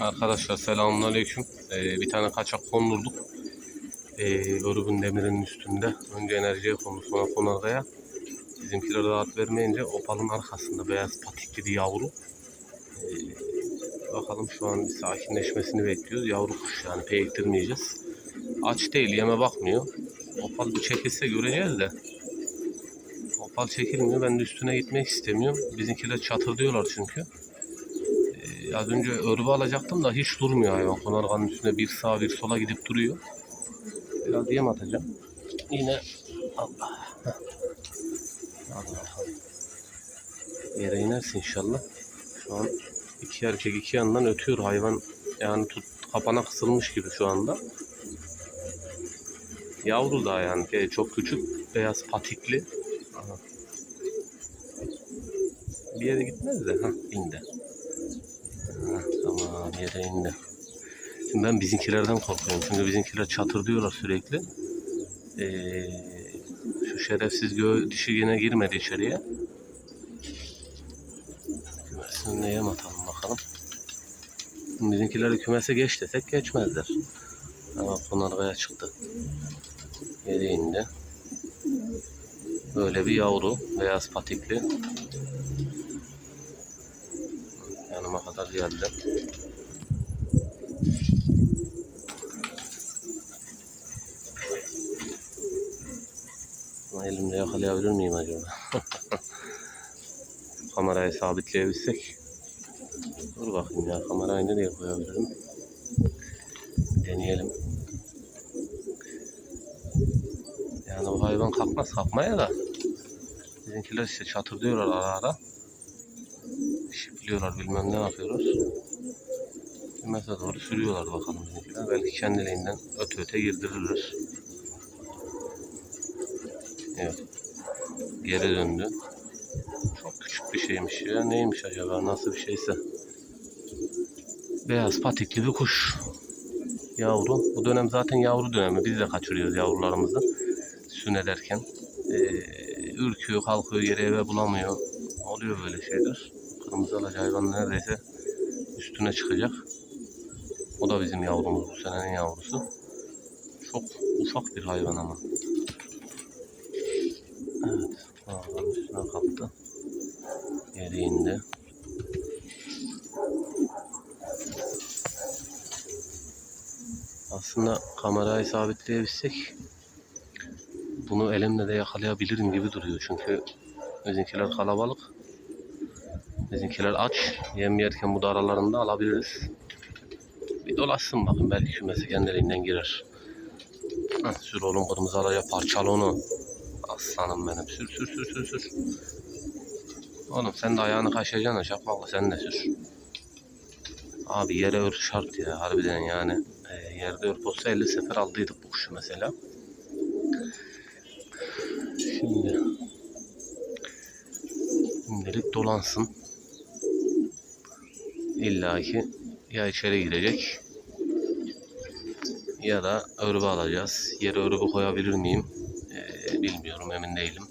Arkadaşlar selamünaleyküm. Ee, bir tane kaçak kondurduk. Ee, Örgün demirinin üstünde. Önce enerjiye kondu sonra konargaya. Bizimkiler rahat vermeyince opalın arkasında beyaz patikli yavru. Ee, bakalım şu an sakinleşmesini bekliyoruz. Yavru kuş yani peyiktirmeyeceğiz. Aç değil yeme bakmıyor. Opal bir çekilse göreceğiz de. Opal çekilmiyor. Ben de üstüne gitmek istemiyorum. Bizimkiler çatırdıyorlar çünkü. Az önce örgü alacaktım da hiç durmuyor hayvan. Konarganın üstünde bir sağa bir sola gidip duruyor. Biraz yem atacağım. Yine Allah. Hadi bakalım. Yere inersin inşallah. Şu an iki erkek iki yandan ötüyor hayvan. Yani tut, kapana kısılmış gibi şu anda. Yavru da yani e, çok küçük beyaz patikli. Aha. Bir yere gitmez de ha indi. Ha, tamam yere indi. Şimdi ben bizimkilerden korkuyorum. Çünkü bizimkiler çatır diyorlar sürekli. Ee, şu şerefsiz gö dişi yine girmedi içeriye. Kümesine neye atalım bakalım. Bizimkileri kümese geç desek geçmezler. Ama konargaya çıktı. Yere indi. Böyle bir yavru. Beyaz patikli. Yanıma kadar geldi. Ama elimle yakalayabilir miyim acaba? Kamerayı sabitleyebilsek. Dur bakayım ya kamerayı nereye koyabilirim? Deneyelim. Yani bu hayvan kalkmaz kalkmaya da. Bizimkiler işte çatır diyorlar ara ara. Şipliyorlar bilmem ne yapıyorlar. Kümese doğru sürüyorlar bakalım bizimkiler. Belki kendiliğinden öte öte girdirirler. Evet. Geri döndü. Çok küçük bir şeymiş ya. Neymiş acaba? Nasıl bir şeyse. Beyaz patikli bir kuş. Yavru. Bu dönem zaten yavru dönemi. Biz de kaçırıyoruz yavrularımızı. Sün ederken. Ee, ürküyor, kalkıyor, yere eve bulamıyor. Oluyor böyle şeyler. Kırmızı alacı hayvan neredeyse üstüne çıkacak. O da bizim yavrumuz bu senenin yavrusu. Çok ufak bir hayvan ama. Evet. Ağlanın üstüne kalktı. Yere indi. Aslında kamerayı sabitleyebilsek bunu elimle de yakalayabilirim gibi duruyor. Çünkü bizimkiler kalabalık. Bizimkiler aç. Yem yerken bu da aralarında alabiliriz. Bir dolaşsın bakın belki kümesi kendiliğinden girer. Heh, sür oğlum kırmızı alaya parçala onu. Aslanım benim. Sür sür sür sür sür. Oğlum sen de ayağını kaşıyacaksın şapmakla sen de sür. Abi yere ör şart ya harbiden yani. E, yerde örp olsa 50 sefer aldıydık bu kuşu mesela. Şimdi şimdilik dolansın. İlla ki ya içeri girecek ya da örgü alacağız. Yere örgü koyabilir miyim? Bilmiyorum emin değilim.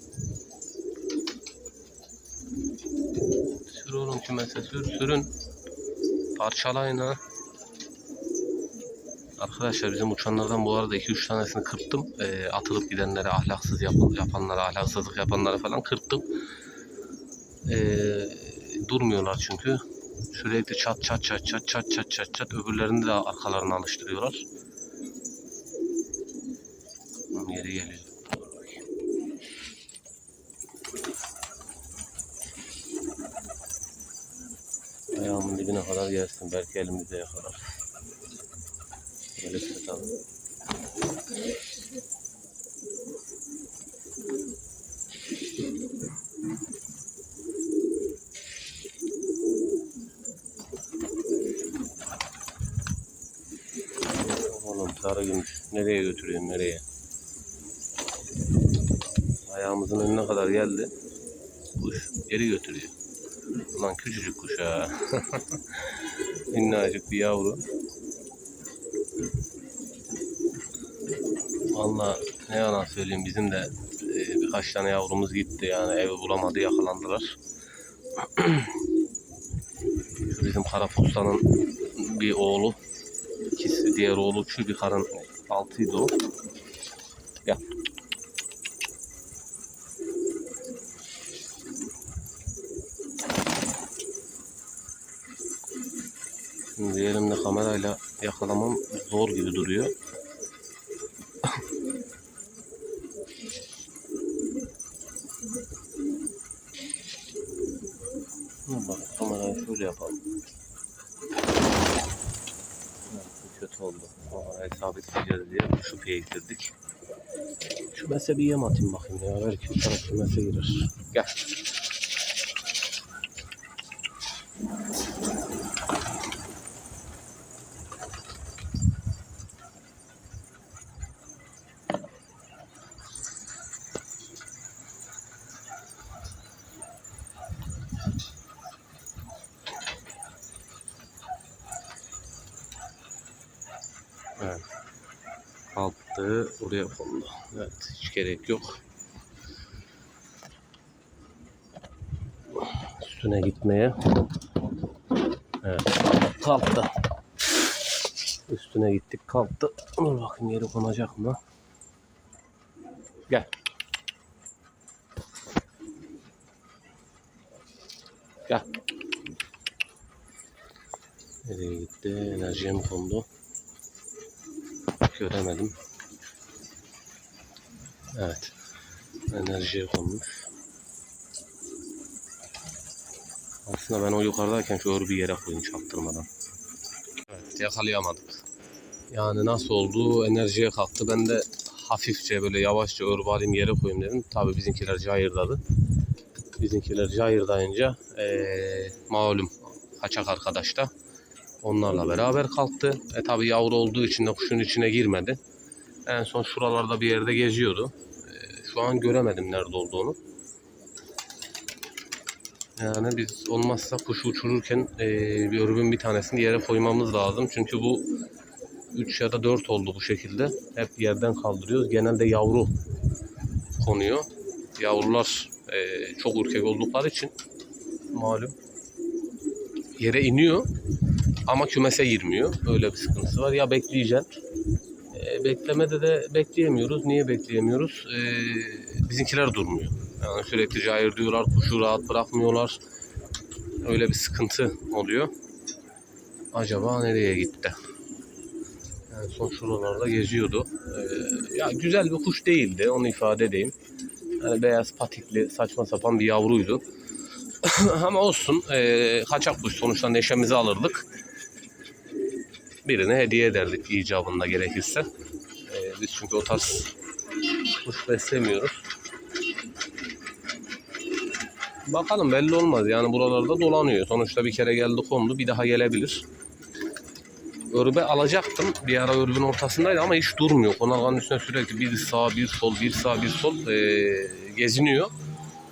Sür oğlum kümese sür sürün. Parçalayın ha. Arkadaşlar bizim uçanlardan bu arada 2-3 tanesini kırptım. Ee, atılıp gidenlere, ahlaksız yap yapanlara, ahlaksızlık yapanlara falan kırptım. Ee, durmuyorlar çünkü. Sürekli çat çat çat çat çat çat çat çat öbürlerini de arkalarına alıştırıyorlar. Yeri geliyor. Dur bakayım. Ayağımın dibine kadar gelsin. Belki elimizde yakalar. Böyle tutalım. Oğlum sarı gümüş. Nereye götürüyorsun nereye? Ayağımızın önüne kadar geldi. Kuş geri götürüyor. Ulan küçücük kuş ha. Minnacık bir yavru. Valla ne yalan söyleyeyim bizim de e, birkaç tane yavrumuz gitti yani evi bulamadı yakalandılar. Şu bizim kara postanın bir oğlu. İkisi diğer oğlu uçuyor. Bir karın altıydı o. Gel. Şimdi elimde kamerayla yakalamam zor gibi duruyor. Dur bak kamerayı şöyle yapalım. Evet, kötü oldu. Kamerayı sabitleyeceğiz diye şüpheye getirdik. Şu mese bir yem atayım bakayım ya. Belki bu taraf şu mese girer. Gel. Evet. Kalktı. Oraya kondu. Evet. Hiç gerek yok. Üstüne gitmeye. Evet. Kalktı. Üstüne gittik. Kalktı. Dur bakayım yeri konacak mı? Gel. Gel. Nereye gitti? Enerjiye mi kondu? Göremedim. Evet. Enerjiye konmuş. Aslında ben o yukarıdayken şu örgü yere koyayım çaktırmadan. Evet yakalayamadık. Yani nasıl oldu? Enerjiye kalktı. Ben de hafifçe böyle yavaşça örgü alayım yere koyayım dedim. Tabii bizimkiler cayırdadı. Bizimkiler cayırdayınca ee, malum kaçak arkadaş da onlarla beraber kalktı. E tabi yavru olduğu için de kuşun içine girmedi. En son şuralarda bir yerde geziyordu. E, şu an göremedim nerede olduğunu. Yani biz olmazsa kuşu uçururken e, bir örgün bir tanesini yere koymamız lazım. Çünkü bu 3 ya da 4 oldu bu şekilde. Hep yerden kaldırıyoruz. Genelde yavru konuyor. Yavrular e, çok ürkek oldukları için malum yere iniyor ama kümese girmiyor. Öyle bir sıkıntısı var. Ya bekleyeceksin. E, beklemede de bekleyemiyoruz. Niye bekleyemiyoruz? E, bizimkiler durmuyor. Yani sürekli cayır diyorlar. Kuşu rahat bırakmıyorlar. Öyle bir sıkıntı oluyor. Acaba nereye gitti? En son şuralarda geziyordu. E, ya güzel bir kuş değildi. Onu ifade edeyim. Yani beyaz patikli saçma sapan bir yavruydu. Ama olsun. E, kaçak kuş sonuçta neşemizi alırdık birine hediye ederdik icabında gerekirse. Ee, biz çünkü o tarz kuş beslemiyoruz. Bakalım belli olmaz yani buralarda dolanıyor. Sonuçta bir kere geldi kondu bir daha gelebilir. Örbe alacaktım. Bir ara örbün ortasındaydı ama hiç durmuyor. Konarganın üstüne sürekli bir sağ bir sol bir sağ bir sol ee, geziniyor.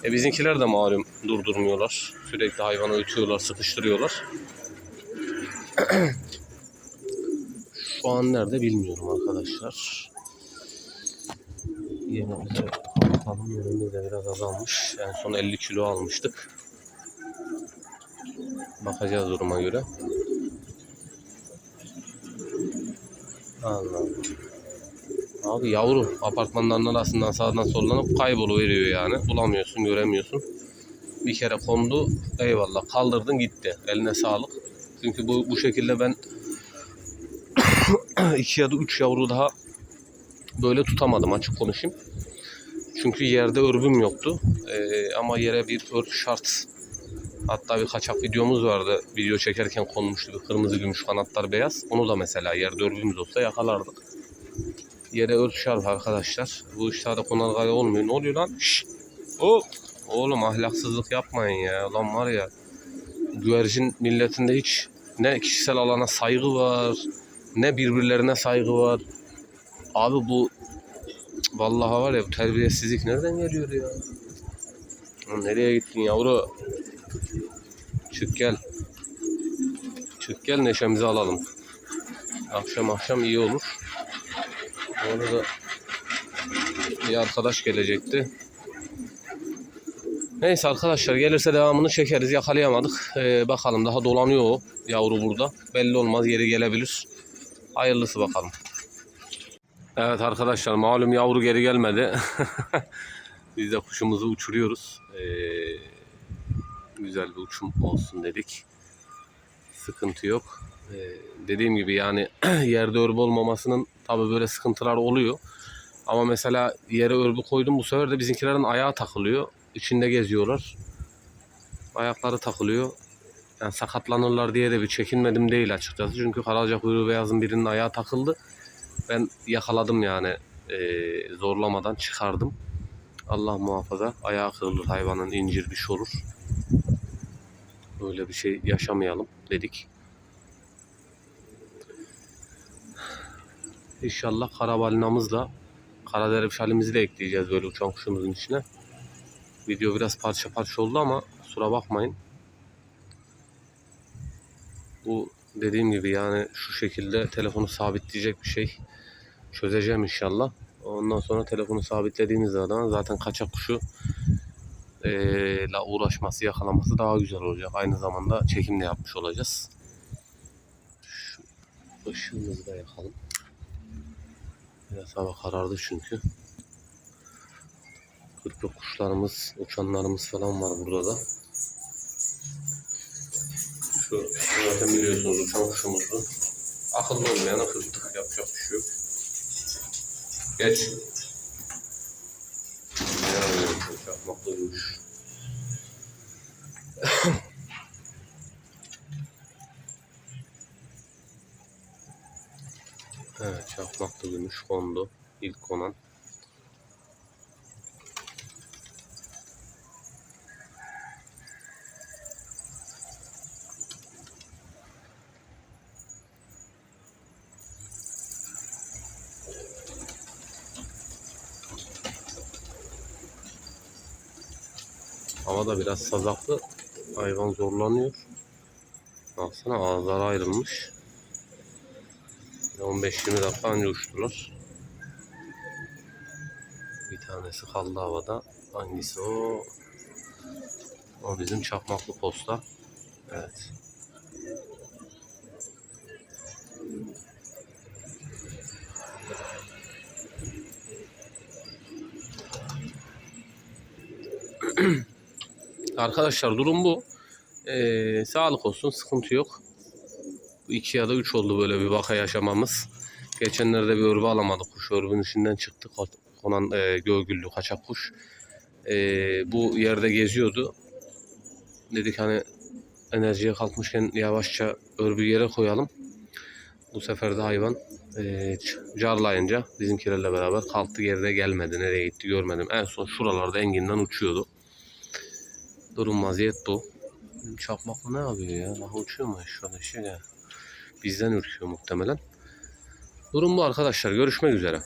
E bizimkiler de malum durdurmuyorlar. Sürekli hayvanı ötüyorlar, sıkıştırıyorlar. Şu an nerede bilmiyorum arkadaşlar. Yemimize bakalım. Yemimiz de biraz azalmış. En son 50 kilo almıştık. Bakacağız duruma göre. Allah. Abi yavru apartmanların arasından sağdan sollanıp kayboluveriyor yani. Bulamıyorsun, göremiyorsun. Bir kere kondu. Eyvallah. Kaldırdın gitti. Eline sağlık. Çünkü bu, bu şekilde ben iki ya da üç yavru daha böyle tutamadım açık konuşayım. Çünkü yerde örgüm yoktu. Ee, ama yere bir örgü şart. Hatta bir kaçak videomuz vardı. Video çekerken konmuştu bir kırmızı gümüş kanatlar beyaz. Onu da mesela yerde örgümüz olsa yakalardık. Yere örgü şart arkadaşlar. Bu işlerde konargaya olmuyor. Ne oluyor lan? Hop. Oğlum ahlaksızlık yapmayın ya. Lan var ya. Güvercin milletinde hiç ne kişisel alana saygı var ne birbirlerine saygı var. Abi bu vallahi var ya bu terbiyesizlik nereden geliyor ya? Nereye gittin yavru? Çık gel. Çık gel neşemizi alalım. Akşam akşam iyi olur. Bu arada bir arkadaş gelecekti. Neyse arkadaşlar gelirse devamını çekeriz. Yakalayamadık. Ee, bakalım daha dolanıyor o yavru burada. Belli olmaz yeri gelebilir. Hayırlısı bakalım. Evet arkadaşlar malum yavru geri gelmedi. Biz de kuşumuzu uçuruyoruz. Ee, güzel bir uçum olsun dedik. Sıkıntı yok. Ee, dediğim gibi yani yerde örgü olmamasının tabi böyle sıkıntılar oluyor. Ama mesela yere örgü koydum bu sefer de bizimkilerin ayağı takılıyor. İçinde geziyorlar. Ayakları takılıyor. Yani sakatlanırlar diye de bir çekinmedim değil açıkçası. Çünkü Karaca kuyruğu beyazın birinin ayağı takıldı. Ben yakaladım yani eee, zorlamadan çıkardım. Allah muhafaza ayağı kırılır hayvanın incir bir şey olur. Böyle bir şey yaşamayalım dedik. İnşallah karabalinamızla karadere şalimizi de ekleyeceğiz böyle uçan kuşumuzun içine. Video biraz parça parça oldu ama kusura bakmayın. Bu dediğim gibi yani şu şekilde telefonu sabitleyecek bir şey çözeceğim inşallah. Ondan sonra telefonu sabitlediğimiz zaman zaten kaçak kuşu eee, la uğraşması, yakalaması daha güzel olacak. Aynı zamanda çekim de yapmış olacağız. Şu ışığımızı da yakalım. Biraz hava karardı çünkü. Kırpık kuşlarımız, uçanlarımız falan var burada da. Şu zaten biliyorsunuz uçan kuşumuzdu. Akıllı olmayana kırptık. Yapacak bir şey yok. Geç. Yani çakmaklıymış. evet çakmaklı gümüş kondu. İlk konan. Hava da biraz sazaklı. Hayvan zorlanıyor. Baksana ağızları ayrılmış. 15-20 dakika önce uçtular. Bir tanesi kaldı havada. Hangisi o? O bizim çakmaklı posta. Evet. Arkadaşlar durum bu. Ee, sağlık olsun sıkıntı yok. Bu iki ya da üç oldu böyle bir vaka yaşamamız. Geçenlerde bir örgü alamadık. Kuş örgünün içinden çıktı. Konan e, gölgüllü kaçak kuş. E, bu yerde geziyordu. Dedik hani enerjiye kalkmışken yavaşça örgü yere koyalım. Bu sefer de hayvan e, carlayınca bizimkilerle beraber kalktı geride gelmedi. Nereye gitti görmedim. En son şuralarda enginden uçuyordu. Durum vaziyet bu. Benim Çakmaklı ne yapıyor ya? Daha uçuyor mu an şey ya? Bizden ürküyor muhtemelen. Durum bu arkadaşlar. Görüşmek üzere.